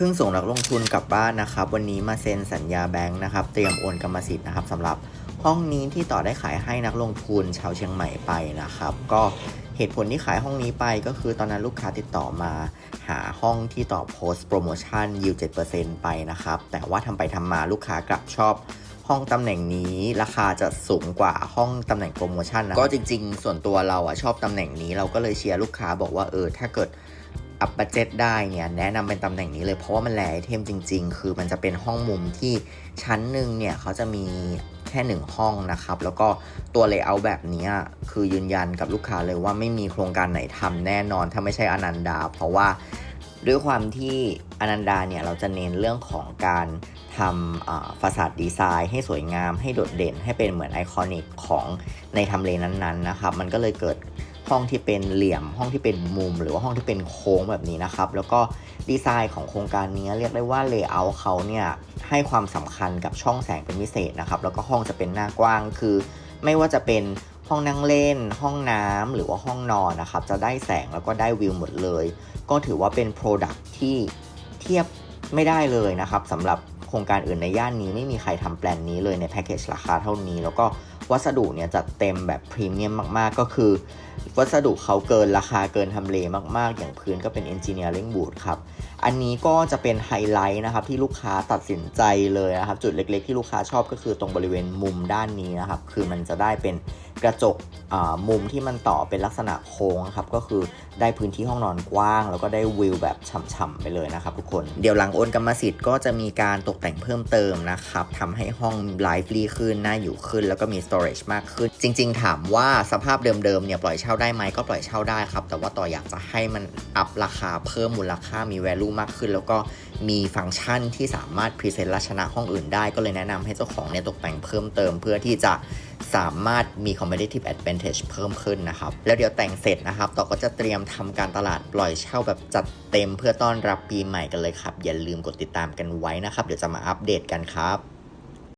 เพิ่งส่งนักลงทุนกลับบ้านนะครับ วันนี้มาเซ็นสัญญาแบงค์นะครับ เตรียมโอนกรรมสิทธิ์นะครับสำหรับห้องนี้ที่ต่อได้ขายให้นักลงทุนชาวเชียงใหม่ไปนะครับ ก็เหตุผลที่ขายห้องนี้ไปก็คือตอนนั้นลูกค้าติดต่อมา หาห้องที่ต่อโพสต์โปรโมชั่นยิว7%ไปนะครับ แต่ว่าทำไปทำมาลูกค้ากลับชอบห้องตำแหน่งนี้ราคาจะสูงกว่าห้องตำแหน่งโปรโมชั่นนะก็จริงๆ ส่วนตัวเราอะชอบตำแหน่งนี้เราก็เลยเชียร์ลูกค้าบอกว่าเออถ้าเกิด อัพบัจเจตได้เนี่ยแนะนำเป็นตำแหน่งนี้เลยเพราะว่ามันแลไอเทมจริง ๆ คือมันจะเป็นห้องมุมที่ชั้นหนึ่งเนี่ยเขาจะมีแค่หนึ่งห้องนะครับ แล้วก็ตัวเลเยอร์แบบนี้คือยืนยันกับลูกค้าเลยว่าไม่มีโครงการไหนทำแน่นอน ถ้าไม่ใช่อนันดา เพราะว่าด้วยความที่อนันดาเนี่ยเราจะเน้นเรื่องของการทำฟาสาดดีไซน์ให้สวยงามให้โดดเด่นให้เป็นเหมือนไอคอนิกของในทำเลนั้นๆนะครับ มันก็เลยเกิด ห้องที่เป็นเหลี่ยมห้องที่เป็นมุม หรือว่าห้องที่เป็นโค้งแบบนี้นะครับ แล้วก็ดีไซน์ของโครงการนี้เรียกได้ว่าเลเยอร์เขาเนี่ยให้ความสำคัญกับช่องแสงเป็นพิเศษนะครับ แล้วก็ห้องจะเป็นหน้ากว้างคือ ไม่ว่าจะเป็นห้องนั่งเล่น ห้องน้ำหรือว่าห้องนอนนะครับ จะได้แสงแล้วก็ได้วิวหมดเลย ก็ถือว่าเป็น Product ที่เทียบไม่ได้เลยนะครับสำหรับ โครงการอื่นในย่านนี้ไม่มีใครทำแปลนนี้เลยในแพ็กเกจราคาเท่านี้ แล้วก็วัสดุเนี่ยจัดเต็มแบบพรีเมียมมากๆ ก็คือ วัสดุเขาเกินราคาเกินทำเลมากๆ อย่างพื้นก็เป็น Engineering Wood ครับอันนี้ก็จะเป็นไฮไลท์นะครับที่ลูกค้าตัดสินใจเลยนะครับ จุดเล็กๆ ที่ลูกค้าชอบก็คือตรงบริเวณมุมด้านนี้นะครับ คือมันจะได้เป็น กระจกมุมที่มันต่อเป็นลักษณะโค้งครับก็คือได้พื้นที่ห้องนอนกว้าง แล้วก็ได้วิวแบบฉ่ำๆไปเลยนะครับทุกคนเดี๋ยวหลังโอนกรรมสิทธิ์ก็จะมีการตกแต่งเพิ่มเติมนะครับทำให้ห้องไลฟ์ลีขึ้นน่าอยู่ขึ้น แล้วก็มี storage มากขึ้น จริง ๆ ถามว่าสภาพเดิมๆเนี่ยปล่อยเช่าได้ไหมก็ปล่อยเช่าได้ครับ แต่ว่าต่ออยากจะให้มันอัพราคาเพิ่มมูลค่ามี value มากขึ้น แล้วก็มีฟังก์ชันที่สามารถพรีเซนต์และชนะห้องอื่นได้ก็เลยแนะนำให้เจ้าของเนี่ยตกแต่งเพิ่มเติมเพื่อที่จะ สามารถมี competitive advantage เพิ่มขึ้นนะครับ แล้วเดี๋ยวแต่งเสร็จนะครับต่อก็จะเตรียมทำการตลาดปล่อยเช่าแบบจัดเต็มเพื่อต้อนรับปีใหม่กันเลยครับ อย่าลืมกดติดตามกันไว้นะครับ เดี๋ยวจะมาอัปเดตกันครับ